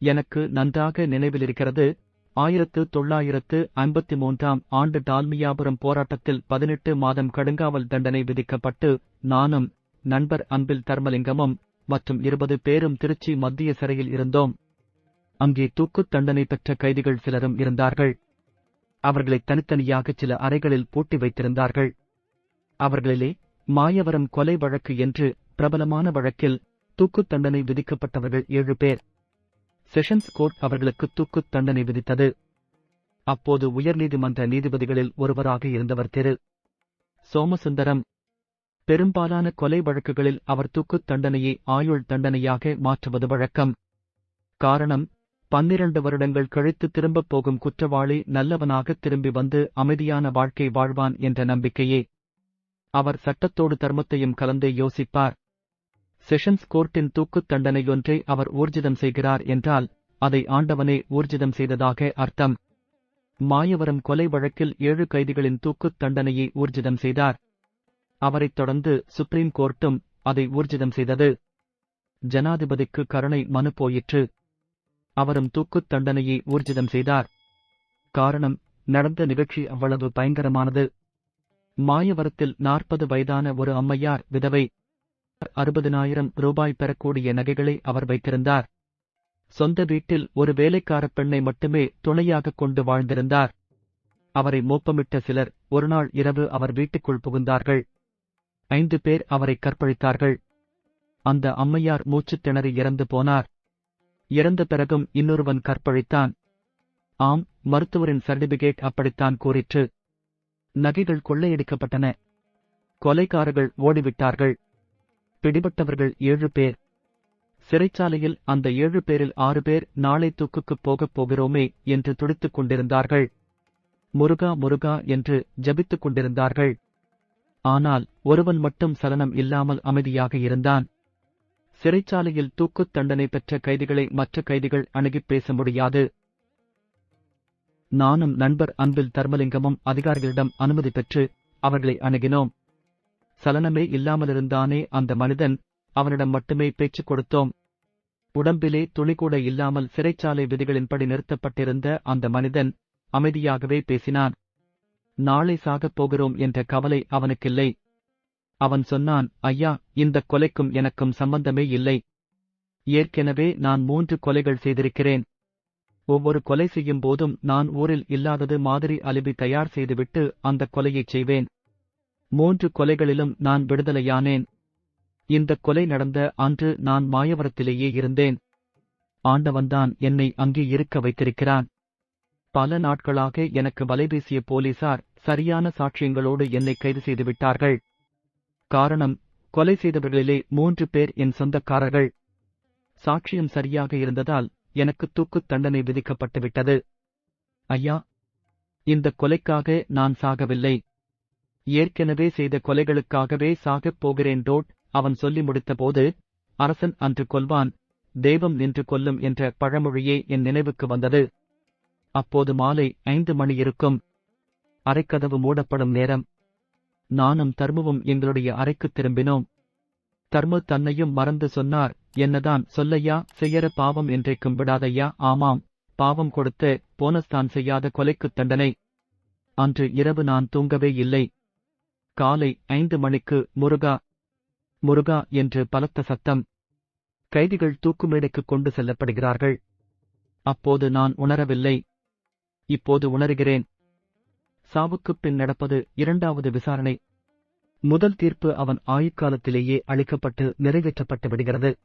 எனக்கு நன்றாக நினைவிலிருக்கிறது. ஆயிரத்து தொள்ளாயிரத்து ஐம்பத்தி மூன்றாம் ஆண்டு டால்மியாபுரம் போராட்டத்தில் பதினெட்டு மாதம் கடுங்காவல் தண்டனை விதிக்கப்பட்டு நானும் நண்பர் அன்பில் தர்மலிங்கமும் மற்றும் இருபது பேரும் திருச்சி மத்திய சிறையில் இருந்தோம். அங்கே தூக்குத் தண்டனை பெற்ற கைதிகள் சிலரும் இருந்தார்கள். அவர்களை தனித்தனியாக சில அறைகளில் பூட்டி வைத்திருந்தார்கள். அவர்களிலே மாயவரம் கொலை வழக்கு என்று பிரபலமான வழக்கில் தூக்குத் தண்டனை விதிக்கப்பட்டவர்கள் ஏழு பேர். செஷன்ஸ் கோர்ட் அவர்களுக்கு தூக்குத் தண்டனை விதித்தது. அப்போது உயர்நீதிமன்ற நீதிபதிகளில் ஒருவராக இருந்தவர் திரு. சோமசுந்தரம். பெரும்பாலான கொலை வழக்குகளில் அவர் தூக்குத் தண்டனையை ஆயுள் தண்டனையாக மாற்றுவது வழக்கம். காரணம் பன்னிரண்டு வருடங்கள் கழித்து திரும்பப் போகும் குற்றவாளி நல்லவனாக திரும்பி வந்து அமைதியான வாழ்க்கை வாழ்வான் என்ற நம்பிக்கையே. அவர் சட்டத்தோடு தர்மத்தையும் கலந்தே யோசிப்பார். செஷன்ஸ் கோர்ட்டின் தூக்குத் தண்டனையொன்றை அவர் ஊர்ஜிதம் செய்கிறார் என்றால் அதை ஆண்டவனே ஊர்ஜிதம் செய்ததாக அர்த்தம். மாயவரம் கொலை வழக்கில் ஏழு கைதிகளின் தூக்குத் தண்டனையை ஊர்ஜிதம் செய்தார். அவரைத் தொடர்ந்து சுப்ரீம் கோர்ட்டும் அதை ஊர்ஜிதம் செய்தது. ஜனாதிபதிக்கு கருணை மனு போயிற்று. அவரும் தூக்குத் தண்டனையை ஊர்ஜிதம் செய்தார். காரணம் நடந்த நிகழ்ச்சி அவ்வளவு பயங்கரமானது. மாயவரத்தில் நாற்பது வயதான ஒரு அம்மையார் விதவை அறுபதினாயிரம் ரூபாய் பெறக்கூடிய நகைகளை அவர் வைத்திருந்தார். சொந்த வீட்டில் ஒரு வேலைக்காரப் பெண்ணை மட்டுமே துணையாகக் கொண்டு வாழ்ந்திருந்தார். அவரை மோப்பமிட்ட சிலர் ஒருநாள் இரவு அவர் வீட்டுக்குள் புகுந்தார்கள். ஐந்து பேர் அவரை கற்பழித்தார்கள். அந்த அம்மையார் மூச்சுத் திணறி இறந்து போனார். இறந்த பிறகும் இன்னொருவன் கற்பழித்தான். ஆம் மருத்துவரின் சர்டிபிகேட் அப்படித்தான் கூறிற்று. நகைகள் கொள்ளையடிக்கப்பட்டன. கொலைக்காரர்கள் ஓடிவிட்டார்கள். பிடிபட்டவர்கள் ஏழு பேர். சிறைச்சாலையில் அந்த ஏழு பேரில் ஆறு பேர் நாளை தூக்குக்குப் போகப் போகிறோமே என்று துடித்துக் கொண்டிருந்தார்கள். முருகா முருகா என்று ஜபித்துக் கொண்டிருந்தார்கள். ஆனால் ஒருவன் மட்டும் சலனம் இல்லாமல் அமைதியாக இருந்தான். சிறைச்சாலையில் தூக்குத் தண்டனை பெற்ற கைதிகளை மற்ற கைதிகள் அணுகிப் பேச முடியாது. நானும் நண்பர் அன்பில் தர்மலிங்கமும் அதிகாரிகளிடம் அனுமதி பெற்று அவர்களை அணுகினோம். சலனமே இல்லாமலிருந்தானே அந்த மனிதன் அவனிடம் மட்டுமே பேச்சுக் கொடுத்தோம். உடம்பிலே துளிகூட இல்லாமல் சிறைச்சாலை விதிகளின்படி நிறுத்தப்பட்டிருந்த அந்த மனிதன் அமைதியாகவே பேசினான். நாளை சாகப் போகிறோம் என்ற கவலை அவனுக்கில்லை. அவன் சொன்னான் ஐயா இந்தக் கொலைக்கும் எனக்கும் சம்பந்தமே இல்லை. ஏற்கெனவே நான் மூன்று கொலைகள் செய்திருக்கிறேன். ஒவ்வொரு கொலை செய்யும் போதும் நான் ஊரில் இல்லாதது மாதிரி அலுவி தயார் செய்துவிட்டு அந்தக் கொலையைச் செய்வேன். மூன்று கொலைகளிலும் நான் விடுதலையானேன். இந்தக் கொலை நடந்த அன்று நான் மாயவரத்திலேயே இருந்தேன். ஆண்டவன்தான் என்னை அங்கே இருக்க வைத்திருக்கிறான். பல நாட்களாக எனக்கு வலைபேசிய போலீசார் சரியான சாட்சியங்களோடு என்னை கைது செய்துவிட்டார்கள். காரணம் கொலை செய்தவர்களிலே மூன்று பேர் என் சொந்தக்காரர்கள். சாட்சியம் சரியாக இருந்ததால் எனக்கு தூக்குத் தண்டனை விதிக்கப்பட்டுவிட்டது. ஐயா இந்த கொலைக்காக நான் சாகவில்லை. ஏற்கனவே செய்த கொலைகளுக்காகவே சாகப் போகிறேன் டோட் அவன் சொல்லி முடித்தபோது அரசன் அன்று கொல்வான் தெய்வம் நின்று கொல்லும் என்ற பழமொழியே என் நினைவுக்கு வந்தது. அப்போது மாலை ஐந்து மணி இருக்கும். அறைக்கதவு மூடப்படும் நேரம். நானும் தர்முவும் எங்களுடைய அறைக்குத் திரும்பினோம். தர்மு தன்னையும் மறந்து சொன்னார் என்னதான் சொல்லையா செய்யற பாவம் என்றைக்கும் விடாதையா ஆமாம் பாவம் கொடுத்து போனஸ்தான் செய்யாத கொலைக்குத் தண்டனை. அன்று இரவு நான் தூங்கவே இல்லை. காலை ஐந்து மணிக்கு முருகா முருகா என்று பலத்த சத்தம். கைதிகள் தூக்குமேடைக்குக் கொண்டு செல்லப்படுகிறார்கள். அப்போது நான் உணரவில்லை. இப்போது உணர்கிறேன். சாவுக்குப் பின் நடப்பது இரண்டாவது விசாரணை. முதல் தீர்ப்பு அவன் ஆயுட்காலத்திலேயே அளிக்கப்பட்டு நிறைவேற்றப்பட்டு விடுகிறது.